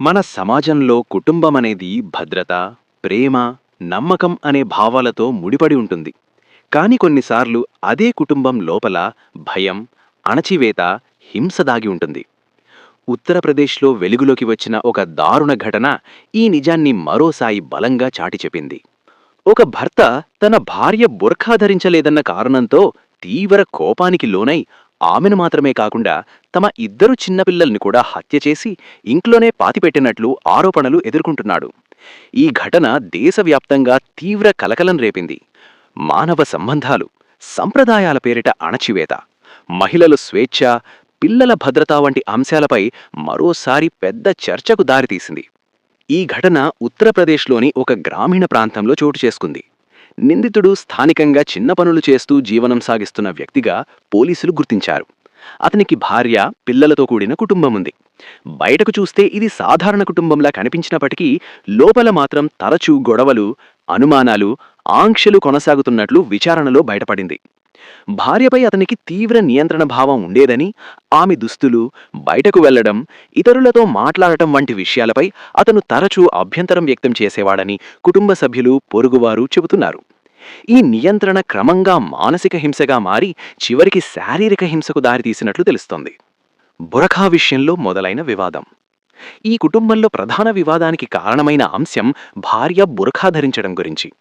మన సమాజంలో కుటుంబం అనేది భద్రత ప్రేమ నమ్మకం అనే భావాలతో ముడిపడి ఉంటుంది. కాని కొన్నిసార్లు అదే కుటుంబం లోపల భయం అణచివేత హింస దాగి ఉంటుంది. ఉత్తరప్రదేశ్లో వెలుగులోకి వచ్చిన ఒక దారుణ ఘటన ఈ నిజాన్ని మరోసాయి బలంగా చాటి చెప్పింది. ఒక భర్త తన భార్య బుర్ఖా ధరించలేదన్న కారణంతో తీవ్ర కోపానికి లోనై ఆమెను మాత్రమే కాకుండా తమ ఇద్దరు చిన్నపిల్లల్ని కూడా హత్య చేసి ఇంట్లోనే పాతిపెట్టినట్లు ఆరోపణలు ఎదుర్కొంటున్నాడు. ఈ ఘటన దేశవ్యాప్తంగా తీవ్ర కలకలం రేపింది. మానవ సంబంధాలు సంప్రదాయాల పేరిట అణచివేత మహిళలు స్వేచ్ఛ పిల్లల భద్రత వంటి అంశాలపై మరోసారి పెద్ద చర్చకు దారితీసింది. ఈ ఘటన ఉత్తరప్రదేశ్లోని ఒక గ్రామీణ ప్రాంతంలో చోటు చేసుకుంది. నిందితుడు స్థానికంగా చిన్న పనులు చేస్తూ జీవనం సాగిస్తున్న వ్యక్తిగా పోలీసులు గుర్తించారు. అతనికి భార్య పిల్లలతో కూడిన కుటుంబం ఉంది బయటకు చూస్తే ఇది సాధారణ కుటుంబంలా కనిపించినప్పటికీ లోపల మాత్రం తరచూ గొడవలు అనుమానాలు ఆంక్షలు కొనసాగుతున్నట్లు విచారణలో బయటపడింది. భార్యపై అతనికి తీవ్ర నియంత్రణ భావం ఉండేదని ఆమె దుస్తులు బయటకు వెళ్ళడం ఇతరులతో మాట్లాడటం వంటి విషయాలపై అతను తరచూ అభ్యంతరం వ్యక్తం చేసేవాడని కుటుంబ సభ్యులు పొరుగువారు చెబుతున్నారు. ఈ నియంత్రణ క్రమంగా మానసిక హింసగా మారి చివరికి శారీరక హింసకు దారితీసినట్లు తెలుస్తోంది. బురఖా విషయంలో మొదలైన వివాదం. ఈ కుటుంబంలో ప్రధాన వివాదానికి కారణమైన అంశం భార్య బురఖా ధరించడం గురించి.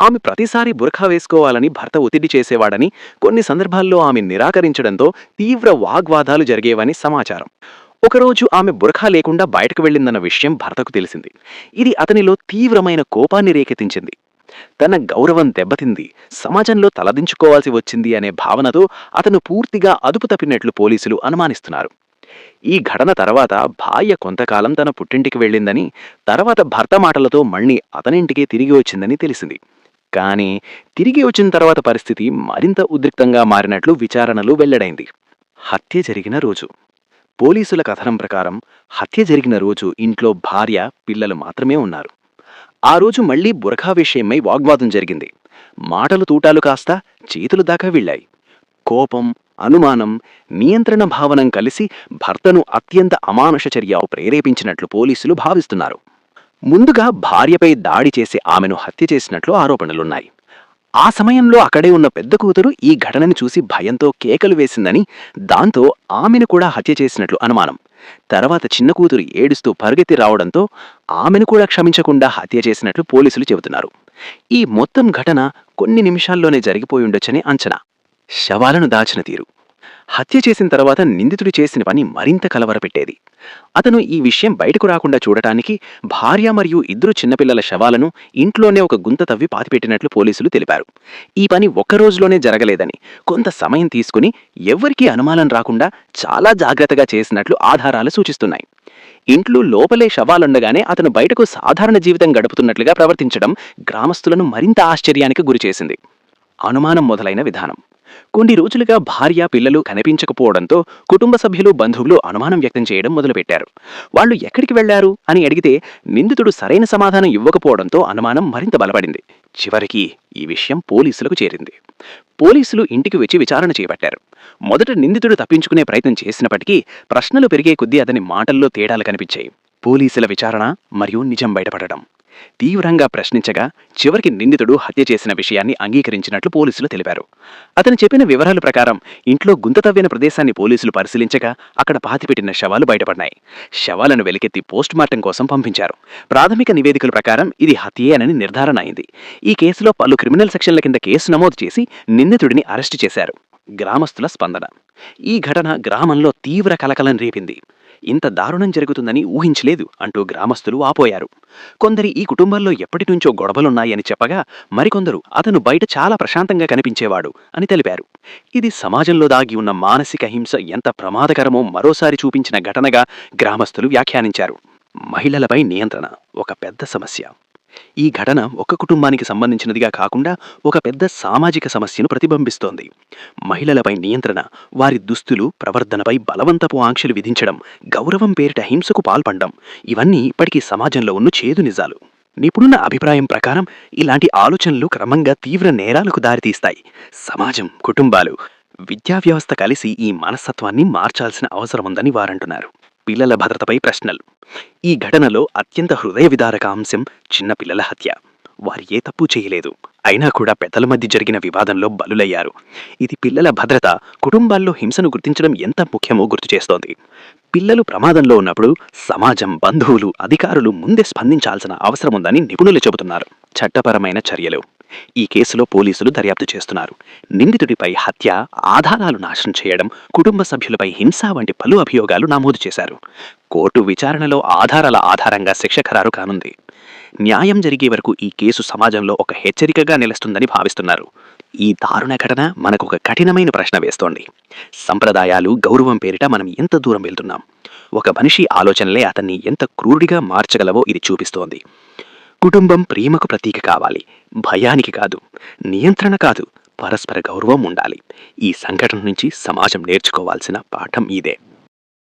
ఆమె ప్రతిసారి బురఖా వేసుకోవాలని భర్త ఒత్తిడి చేసేవాడని కొన్ని సందర్భాల్లో ఆమె నిరాకరించడంతో తీవ్ర వాగ్వాదాలు జరిగేవని సమాచారం. ఒకరోజు ఆమె బురఖా లేకుండా బయటకు వెళ్ళిందన్న విషయం భర్తకు తెలిసింది. ఇది అతనిలో తీవ్రమైన కోపాన్ని రేకెత్తించింది. తన గౌరవం దెబ్బతింది. సమాజంలో తలదించుకోవాల్సి వచ్చింది అనే భావనతో అతను పూర్తిగా అదుపు తప్పినట్లు పోలీసులు అనుమానిస్తున్నారు. ఈ ఘటన తర్వాత భార్య కొంతకాలం తన పుట్టింటికి వెళ్ళిందని తర్వాత భర్త మాటలతో మళ్ళీ అతనింటికే తిరిగి వచ్చిందని తెలిసింది. కానీ తిరిగి వచ్చిన తర్వాత పరిస్థితి మరింత ఉద్రిక్తంగా మారినట్లు విచారణలు వెల్లడైంది. హత్య జరిగిన రోజు. పోలీసుల కథనం ప్రకారం హత్య జరిగిన రోజు ఇంట్లో భార్య పిల్లలు మాత్రమే ఉన్నారు. ఆ రోజు మళ్ళీ బురఖా విషయమై వాగ్వాదం జరిగింది. మాటలు తూటాలు కాస్త చేతులు దాకా వెళ్ళాయి. కోపం అనుమానం నియంత్రణ భావనం కలిసి భర్తను అత్యంత అమానుష చర్య ప్రేరేపించినట్లు పోలీసులు భావిస్తున్నారు. ముందుగా భార్యపై దాడి చేసి ఆమెను హత్య చేసినట్లు ఆరోపణలున్నాయి. ఆ సమయంలో అక్కడే ఉన్న పెద్ద కూతురు ఈ ఘటనని చూసి భయంతో కేకలు వేసిందని దాంతో ఆమెను కూడా హత్య చేసినట్లు అనుమానం. తర్వాత చిన్న కూతురు ఏడుస్తూ పరుగెత్తి రావడంతో ఆమెను కూడా క్షమించకుండా హత్య చేసినట్లు పోలీసులు చెబుతున్నారు. ఈ మొత్తం ఘటన కొన్ని నిమిషాల్లోనే జరిగిపోయి ఉండొచ్చని అంచనా. శవాలను దాచిన తీరు. హత్య చేసిన తర్వాత నిందితుడు చేసిన పని మరింత కలవరపెట్టేది. అతను ఈ విషయం బయటకు రాకుండా చూడటానికి భార్య మరియు ఇద్దరు చిన్నపిల్లల శవాలను ఇంట్లోనే ఒక గుంత తవ్వి పాతిపెట్టినట్లు పోలీసులు తెలిపారు. ఈ పని ఒక్క రోజులోనే జరగలేదని కొంత సమయం తీసుకుని ఎవ్వరికీ అనుమానం రాకుండా చాలా జాగ్రత్తగా చేసినట్లు ఆధారాలు సూచిస్తున్నాయి. ఇంట్లో లోపలే శవాలుండగానే అతను బయటకు సాధారణ జీవితం గడుపుతున్నట్లుగా ప్రవర్తించడం గ్రామస్తులను మరింత ఆశ్చర్యానికి గురిచేసింది. అనుమానం మొదలైన విధానం. కొన్ని రోజులుగా భార్య పిల్లలు కనిపించకపోవడంతో కుటుంబ సభ్యులు బంధువులు అనుమానం వ్యక్తం చేయడం మొదలుపెట్టారు. వాళ్ళు ఎక్కడికి వెళ్ళారు అని అడిగితే నిందితుడు సరైన సమాధానం ఇవ్వకపోవడంతో అనుమానం మరింత బలపడింది. చివరికి ఈ విషయం పోలీసులకు చేరింది. పోలీసులు ఇంటికి వచ్చి విచారణ చేపట్టారు. మొదట నిందితుడు తప్పించుకునే ప్రయత్నం చేసినప్పటికీ ప్రశ్నలు పెరిగే కొద్దీ అతని మాటల్లో తేడాలు కనిపించాయి. పోలీసుల విచారణ మరియు నిజం బయటపడటం తీవ్రంగా ప్రశ్నించగా చివరికి నిందితుడు హత్య చేసిన విషయాన్ని అంగీకరించినట్లు పోలీసులు తెలిపారు. అతను చెప్పిన వివరాల ప్రకారం ఇంట్లో గుంత తవ్విన ప్రదేశాన్ని పోలీసులు పరిశీలించగా అక్కడ పాతిపెట్టిన శవాలు బయటపడ్డాయి. శవాలను వెలికెత్తి పోస్టుమార్టం కోసం పంపించారు. ప్రాథమిక నివేదికల ప్రకారం ఇది హత్యేనని నిర్ధారణ అయింది. ఈ కేసులో పలు క్రిమినల్ సెక్షన్ల కింద కేసు నమోదు చేసి నిందితుడిని అరెస్టు చేశారు. గ్రామస్తుల స్పందన. ఈ ఘటన గ్రామంలో తీవ్ర కలకలం రేపింది. ఇంత దారుణం జరుగుతుందని ఊహించలేదు అంటూ గ్రామస్తులు ఆపోయారు. కొందరి ఈ కుటుంబంలో ఎప్పటి నుంచో గొడవలున్నాయని చెప్పగా మరికొందరు అతను బయట చాలా ప్రశాంతంగా కనిపించేవాడు అని తెలిపారు. ఇది సమాజంలో దాగి ఉన్న మానసిక హింస ఎంత ప్రమాదకరమో మరోసారి చూపించిన ఘటనగా గ్రామస్తులు వ్యాఖ్యానించారు. మహిళలపై నియంత్రణ ఒక పెద్ద సమస్య. ఈ ఘటన ఒక కుటుంబానికి సంబంధించినదిగా కాకుండా ఒక పెద్ద సామాజిక సమస్యను ప్రతిబింబిస్తోంది. మహిళలపై నియంత్రణ వారి దుస్తులు ప్రవర్ధనపై బలవంతపు ఆంక్షలు విధించడం గౌరవం పేరిట హింసకు పాల్పడడం ఇవన్నీ ఇప్పటికీ సమాజంలో ఉన్న చేదు నిజాలు. నిపుణుల అభిప్రాయం ప్రకారం ఇలాంటి ఆలోచనలు క్రమంగా తీవ్ర నేరాలకు దారితీస్తాయి. సమాజం కుటుంబాలు విద్యా వ్యవస్థ కలిసి ఈ మనస్తత్వాన్ని మార్చాల్సిన అవసరం ఉందని వారంటున్నారు. పిల్లల భద్రతపై ప్రశ్నలు. ఈ ఘటనలో అత్యంత హృదయ విదారక అంశం చిన్న పిల్లల హత్య. వారు ఏ తప్పు చేయలేదు. అయినా కూడా పెద్దల మధ్య జరిగిన వివాదంలో బలులయ్యారు. ఇది పిల్లల భద్రత కుటుంబాల్లో హింసను గుర్తించడం ఎంత ముఖ్యమో గుర్తు చేస్తోంది. పిల్లలు ప్రమాదంలో ఉన్నప్పుడు సమాజం బంధువులు అధికారులు ముందే స్పందించాల్సిన అవసరం ఉందని నిపుణులు చెబుతున్నారు. చట్టపరమైన చర్యలు. ఈ కేసులో పోలీసులు దర్యాప్తు చేస్తున్నారు. నిందితుడిపై హత్య ఆధారాలు నాశనం చేయడం కుటుంబ సభ్యులపై హింస వంటి పలు అభియోగాలు నమోదు చేశారు. కోర్టు విచారణలో ఆధారాల ఆధారంగా శిక్ష ఖరారు కానుంది. న్యాయం జరిగే వరకు ఈ కేసు సమాజంలో ఒక హెచ్చరికగా నిలుస్తుందని భావిస్తున్నారు. ఈ దారుణ ఘటన మనకు ఒక కఠినమైన ప్రశ్న వేస్తోంది. సంప్రదాయాలు గౌరవం పేరిట మనం ఎంత దూరం వెళ్తున్నాం? ఒక మనిషి ఆలోచనలే అతన్ని ఎంత క్రూరుడిగా మార్చగలవో ఇది చూపిస్తోంది. కుటుంబం ప్రేమకు ప్రతీక కావాలి. భయానికి కాదు నియంత్రణ కాదు పరస్పర గౌరవం ఉండాలి. ఈ సంఘటన నుంచి సమాజం నేర్చుకోవాల్సిన పాఠం ఇదే.